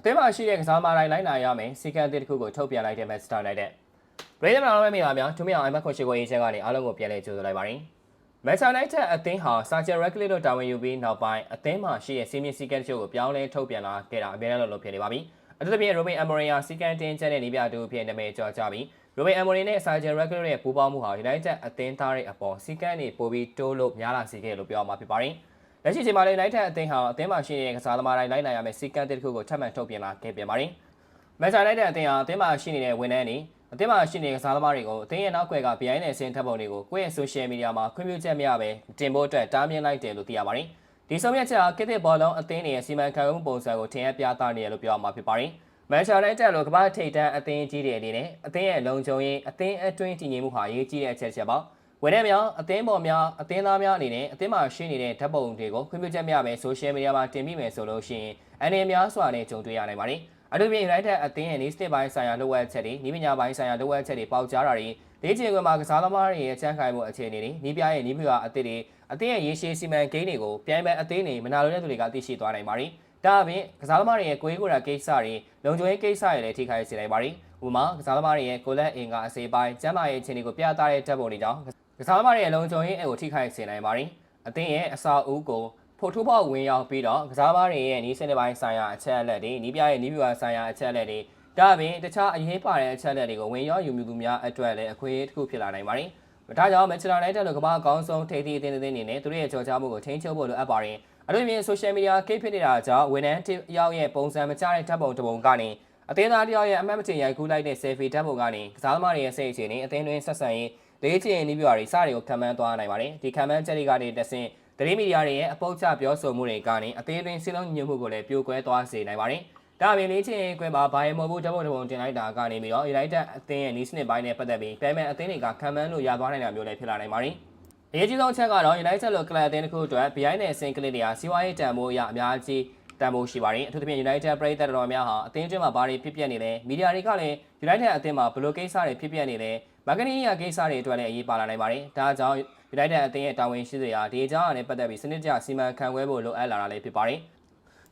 အသင်းမှာရှိတဲ့ကစားသမားတိုင်းလိုက်နာရမယ်စီကံတစ်တစ်ခုကိုထုတ်ပြန်လိုက်တဲ့ Manchester United ပရိသတ်များအားမိပါများသူမြောင်အိမ်မက်ခွန်ရှိကိုရေးချက်ကနေအားလုံးကိုပြန်လည်ကြိုဆိုလိုက်ပါတယ် Manchester United အသင်းဟာ Sergio Reguilon တို့တာဝန်ယူပြီးနောက်ပိုင်းအသင်းမှာရှိတဲ့စီမင်းစီကံချို့ကိုပြောင်းလဲထုတ်ပြန်လာခဲ့တာအများကြီးလို့ဖြစ်နေပါပြီအထူးသဖြင့် Robin Amorim စီကံတင်ချက်တဲ့နေပြတူဖြစ်နာမည်ကျော်ကြပြီး Robin Amorim နဲ့ Sergio Reguilon ရဲ့ပူးပေါင်းမှုဟာ United အသင်းသားတွေအပေါ်စီကံတွေပိုပြီးတိုးလို့များလာစေခဲ့လို့ပြောမှာဖြစ်ပါတယ် လက်ရှိချိန်မှာလည်း United အသင်းဟာအသင်းမှာရှိတဲ့ကစားသမားတိုင်းလိုက်နိုင်ရမယ့်စီကံတစ်ခုကိုထပ်မံထုတ်ပြန်လာခဲ့ပြန်ပါတယ်မန်ချက်လိုက်တဲ့အသင်းဟာအသင်းမှာရှိနေတဲ့ဝန်ထမ်းတွေအသင်းမှာရှိနေတဲ့ကစားသမားတွေကိုအသင်းရဲ့နောက်ွယ်ကပြိုင်နေတဲ့အဆင့်ထပ်ပုံတွေကိုကိုယ့်ရဲ့ social media မှာခွင့်ပြုချက်မရဘဲတင်ဖို့အတွက်တားမြစ်လိုက်တယ်လို့သိရပါတယ်။ဒီဆုံးဖြတ်ချက်ကကစ်တစ်ဘောလုံးအသင်းရဲ့စီမံခန့်ခွဲမှုပုံစံကိုထင်ရပြသနေရလို့ပြောရမှာဖြစ်ပါတယ်။မန်ချက်လိုက်တဲ့လိုကမ္ဘာထိပ်တန်းအသင်းကြီးတွေအနေနဲ့အသင်းရဲ့လုံခြုံရေးအသင်းအတွင်းတည်ငြိမ်မှုဟာအရေးကြီးတဲ့အချက်ချက်ပါ။ ဝန်ထမ်းများအသင်းပေါ်များအသင်းသားများအနေနဲ့အသင်းမှာရှိနေတဲ့ဓာတ်ပုံတွေကိုခွင့်ပြုချက်မရဘဲ social media မှာတင်မိမယ်ဆိုလို့ရှိရင်အနေများစွာနဲ့ကြုံတွေ့ရနိုင်ပါတယ်။အထူးဖြင့် United အသင်းရဲ့ news ပိုင်းဆိုင်ရာလိုအပ်ချက်တွေဤပညာပိုင်းဆိုင်ရာလိုအပ်ချက်တွေပေါက်ကြားတာတွေဒေးချင်ခွင်မှာကစားသမားတွေရဲ့ချမ်းခိုင်မှုအခြေအနေတွေဤပြရဲ့ဤပြအသစ်တွေအသင်းရဲ့ရေရှည်စီမံကိန်းတွေကိုပြိုင်ပွဲအသင်းတွေမနာလိုတဲ့သူတွေကသိရှိသွားနိုင်ပါတယ်။ဒါအပြင်ကစားသမားတွေရဲ့ကိုယ်ကိုယ်ရာကိစ္စတွေလုံခြုံရေးကိစ္စတွေလည်းထိခိုက်စေနိုင်ပါတယ်။ဥပမာကစားသမားတွေရဲ့ကိုလက်အင်ကအစေပိုင်းကျန်းမာရေးအခြေအနေကိုပြသတဲ့တပ်ပုံတွေကြောင့် ကစားသမားတွေရဲ့လုံခြုံရေးအကိုထိခိုက်စေနိုင်ပါတယ်။အသင်းရဲ့အစာအုပ်ကိုဖို့ထိုးပေါက်ဝင်ရောက်ပြီးတော့ကစားသမားတွေရဲ့နီးစနစ်ပိုင်းဆိုင်ရာအချက်အလက်တွေနီးပြရဲ့နီးပြဆိုင်ရာအချက်အလက်တွေဒါအပြင်တခြားအရေးပါတဲ့အချက်အလက်တွေကိုဝင်ရောက်ယူမြူသူများအတွက်လည်းအခွင့်အရေးတစ်ခုဖြစ်လာနိုင်ပါတယ်။ဒါကြောင့် Manchester United လိုကမ္ဘာအကောင်းဆုံးထိပ်သီးအသင်းအသင်းအနေနဲ့သူတို့ရဲ့ကြော်ကြားမှုကိုထိန်းချုပ်ဖို့လိုအပ်ပါတယ်။အထူးသဖြင့် social media ကိဖြစ်နေတာကြောင့်ဝန်ထမ်းတစ်ယောက်ရဲ့ပုံစံမကျတဲ့ဓာတ်ပုံတစ်ပုံကနေအသင်းသားတစ်ယောက်ရဲ့အမှတ်မတင်ရိုက်ကူးလိုက်တဲ့ selfie ဓာတ်ပုံကနေကစားသမားတွေရဲ့စိတ်အခြေအနေအသင်းတွင်းဆက်ဆံရေး လေးချင်နီးပြားတွေစတွေကိုခံမှန်းသွားနိုင်ပါတယ်။ဒီခံမှန်းချက်တွေကနေတဆင့်သတင်းမီဒီယာတွေရဲ့အပုတ်ချပြောဆိုမှုတွေကနေအသေးသွင်းစည်းလုံးညွှန်မှုကိုလည်းပြိုကွဲသွားစေနိုင်ပါတယ်။ဒါအပြင်လေးချင်းကွဲမှာဘာယမဟုတ်ဘူးဓာတ်ပုံတစ်ပုံတင်လိုက်တာကနေပြီးတော့ United အသင်းရဲ့နီးစနစ်ပိုင်းနဲ့ပတ်သက်ပြီးပြန်မဲ့အသင်းတွေကခံမှန်းလို့ရသွားနိုင်တာမျိုးလည်းဖြစ်လာနိုင်ပါတယ်။အရေးကြီးဆုံးချက်ကတော့ United လိုကလပ်အသင်းတစ်ခုအတွက် behind နဲ့ sing ကလစ်တွေဟာစီးပွားရေးတန်ဖိုးအရအများကြီးတန်ဖိုးရှိပါတယ်အထူးသဖြင့် United ပရိသတ်တော်များဟာအသင်းတွင်းမှာဘာတွေဖြစ်ပျက်နေလဲမီဒီယာတွေကလည်း United အသင်းမှာဘယ်လိုကိစ္စတွေဖြစ်ပျက်နေလဲ မာကတင်ရကိစ္စတွေအတွက်လည်းအရေးပါလာနိုင်ပါတယ်ဒါကြောင့် United အသင်းရဲ့တာဝန်ရှိသူတွေဟာဒီအကြောင်းအရာနဲ့ပတ်သက်ပြီးစနစ်ကျစီမံခန့်ခွဲဖို့လိုအပ်လာတာလည်းဖြစ်ပါတယ်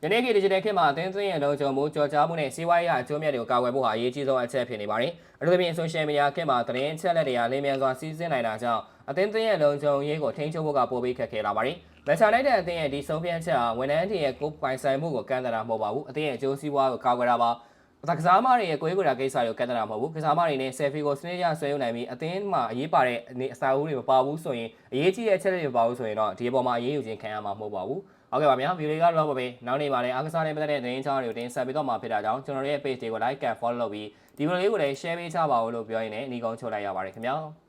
ယနေ့ခေတ် digital ခေတ်မှာအသင်းသွင်းရဲ့လုံခြုံမှုကြော်ကြားမှုနဲ့စီးပွားရေးအကျိုးမြတ်တွေကိုကာကွယ်ဖို့ဟာအရေးကြီးဆုံးအချက်ဖြစ်နေပါတယ်။အထူးသဖြင့် social media ခေတ်မှာသတင်းအချက်အလက်တွေကလင်းမြန်စွာစီးဆင်းနိုင်တာကြောင့်အသင်းသွင်းရဲ့လုံခြုံရေးကိုထိန်းချုပ်ဖို့ကပိုပြီးခက်ခဲလာပါတယ်။မန်ချက်လိုက်တဲ့အသင်းရဲ့ဒီဆုံးဖြတ်ချက်ဟာဝန်ထမ်းတွေရဲ့ကိုယ်ပိုင်ဆိုင်မှုကိုကန့်သတ်တာမဟုတ်ပါဘူး။အသင်းရဲ့အကျိုးစီးပွားကိုကာကွယ်တာပါ။ ကစားမတွေရဲ့ကိုယ်ကိုယ်တာကိစ္စတွေကိုကန့်သတ်တာမဟုတ်ဘူး။ကစားမတွေနဲ့ selfie ကိုစနစ်ရဆွဲယူနိုင်ပြီးအသင်းမှာအရေးပါတဲ့အနေအစာအုပ်တွေမပါဘူးဆိုရင်အရေးကြီးတဲ့အချက်တွေမပါဘူးဆိုရင်တော့ဒီအပေါ်မှာအရေးယူခြင်းခံရမှာမဟုတ်ပါဘူး။ဟုတ်ကဲ့ပါဗျာဗီဒီယိုလေးကတော့ပါပဲနောက်နေ့မှာလည်းအားကစားနဲ့ပတ်သက်တဲ့သတင်းချောင်းတွေကိုတင်ဆက်ပေးတော့မှာဖြစ်တာကြောင့်ကျွန်တော်ရဲ့ page တွေကို like and follow လုပ်ပြီးဒီဗီဒီယိုလေးကိုလည်း share ပေးချပါဦးလို့ပြောရင်းနဲ့အနီးကောင်းချုပ်လိုက်ရပါတယ်ခင်ဗျာ။